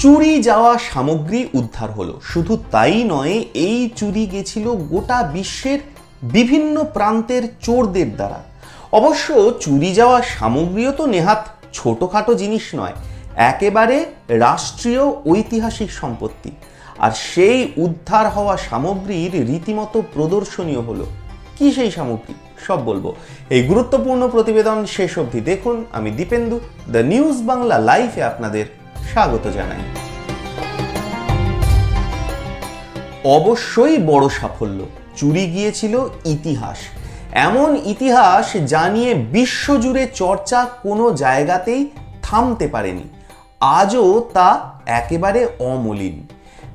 চুরি যাওয়া সামগ্রী উদ্ধার হলো। শুধু তাই নয়, এই চুরি গেছিল গোটা বিশ্বের বিভিন্ন প্রান্তের চোরদের দ্বারা। অবশ্য চুরি যাওয়া সামগ্রীও তো নেহাত ছোটোখাটো জিনিস নয়, একেবারে রাষ্ট্রীয় ঐতিহাসিক সম্পত্তি। আর সেই উদ্ধার হওয়া সামগ্রীর রীতিমতো প্রদর্শনীয় হলো। কি সেই সামগ্রী? সব বলব। এই গুরুত্বপূর্ণ প্রতিবেদন শেষ অবধি দেখুন। আমি দীপেন্দু, দ্য নিউজ বাংলা লাইভে আপনাদের স্বাগত জানাই। অবশ্যই বড় সাফল্য। চুরি গিয়েছিল ইতিহাস। এমন ইতিহাস যা নিয়ে বিশ্বজুড়ে চর্চা কোনো জায়গাতেই থামতে পারেনি। আজও তা একেবারে অমলিন।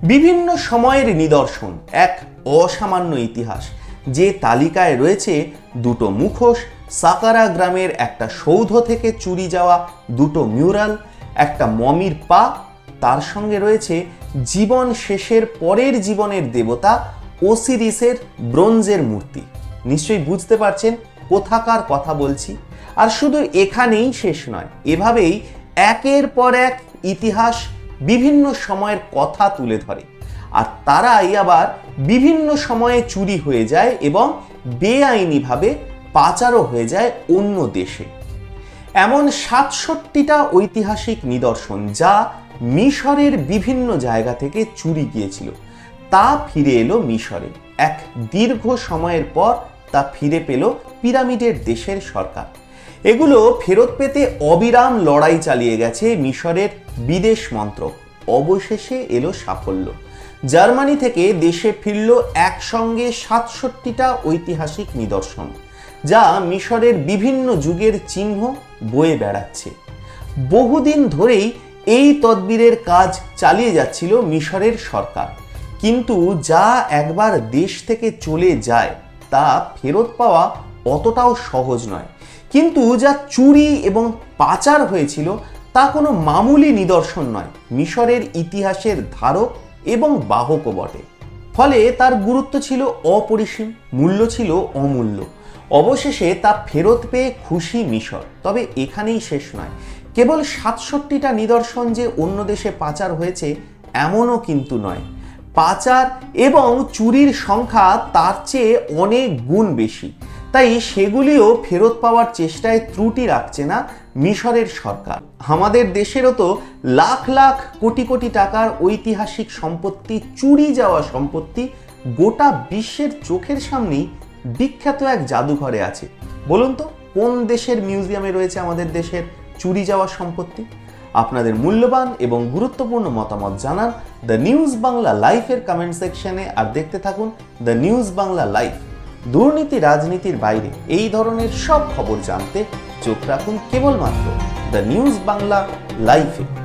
বিভিন্ন সময়ের নিদর্শন, এক অসামান্য ইতিহাস, যে তালিকায় রয়েছে দুটো মুখোশ, সাকারা গ্রামের একটা সৌধ থেকে চুরি যাওয়া দুটো মিউরাল একটা মমির পা, তার সঙ্গে রয়েছে জীবন শেষের পরের জীবনের দেবতা ওসিরিসের ব্রোঞ্জের মূর্তি। নিশ্চয়ই বুঝতে পারছেন কোথাকার কথা বলছি। আর শুধু এখানেই শেষ নয়, এভাবেই একের পর এক ইতিহাস বিভিন্ন সময়ের কথা তুলে ধরে। আর তারাই আবার বিভিন্ন সময়ে চুরি হয়ে যায় এবং বেআইনিভাবে পাচারও হয়ে যায় অন্য দেশে। এমন সাতষট্টিটা ঐতিহাসিক নিদর্শন যা মিশরের বিভিন্ন জায়গা থেকে চুরি গিয়েছিল। তা ফিরে এলো মিশরে। এক দীর্ঘ সময়ের পর তা ফিরে পেল পিরামিডের দেশের সরকার। এগুলো ফেরত পেতে অবিরাম লড়াই চালিয়ে গেছে মিশরের বিদেশ মন্ত্রক। অবশেষে এলো সাফল্য। জার্মানি থেকে দেশে ফিরল একসঙ্গে সাতষট্টিটা ঐতিহাসিক নিদর্শন। যা মিশরের বিভিন্ন যুগের চিহ্ন বয়ে বেড়াচ্ছে। বহুদিন ধরেই এই তদবিরের কাজ চালিয়ে যাচ্ছিল মিশরের সরকার। কিন্তু যা একবার দেশ থেকে চলে যায়, তা ফেরত পাওয়া অতটাও সহজ নয়। কিন্তু যা চুরি এবং পাচার হয়েছিল, তা কোনো মামুলি নিদর্শন নয়। মিশরের ইতিহাসের ধারক এবং বাহকও বটে। ফলে তার গুরুত্ব ছিল অপরিসীম, মূল্য ছিল অমূল্য। অবশেষে তা ফেরত পেয়ে খুশি মিশর। তবে এখানেই শেষ নয়। কেবল সাতষট্টিটা নিদর্শন যে অন্য দেশে পাচার হয়েছে, এমনও কিন্তু নয়। পাচার এবং চুরির সংখ্যা তার চেয়ে অনেক গুণ বেশি। তাই সেগুলিও ফেরত পাওয়ার চেষ্টায় ত্রুটি রাখছে না মিশরের সরকার। আমাদের দেশেরও তো লাখ লাখ কোটি কোটি টাকার ঐতিহাসিক সম্পত্তি, চুরি যাওয়া সম্পত্তি গোটা বিশ্বের চোখের সামনেই বিখ্যাত এক জাদুঘরে আছে। বলুন তো, কোন দেশের মিউজিয়ামে রয়েছে আমাদের দেশের চুরি যাওয়া সম্পত্তি? আপনাদের মূল্যবান এবং গুরুত্বপূর্ণ মতামত জানান দ্য নিউজ বাংলা লাইফের কমেন্ট সেকশনে আর দেখতে থাকুন দ্য নিউজ বাংলা লাইফ দুর্নীতি রাজনীতির বাইরে এই ধরনের সব খবর জানতে চোখ রাখুন কেবলমাত্র দ্য নিউজ বাংলা লাইফে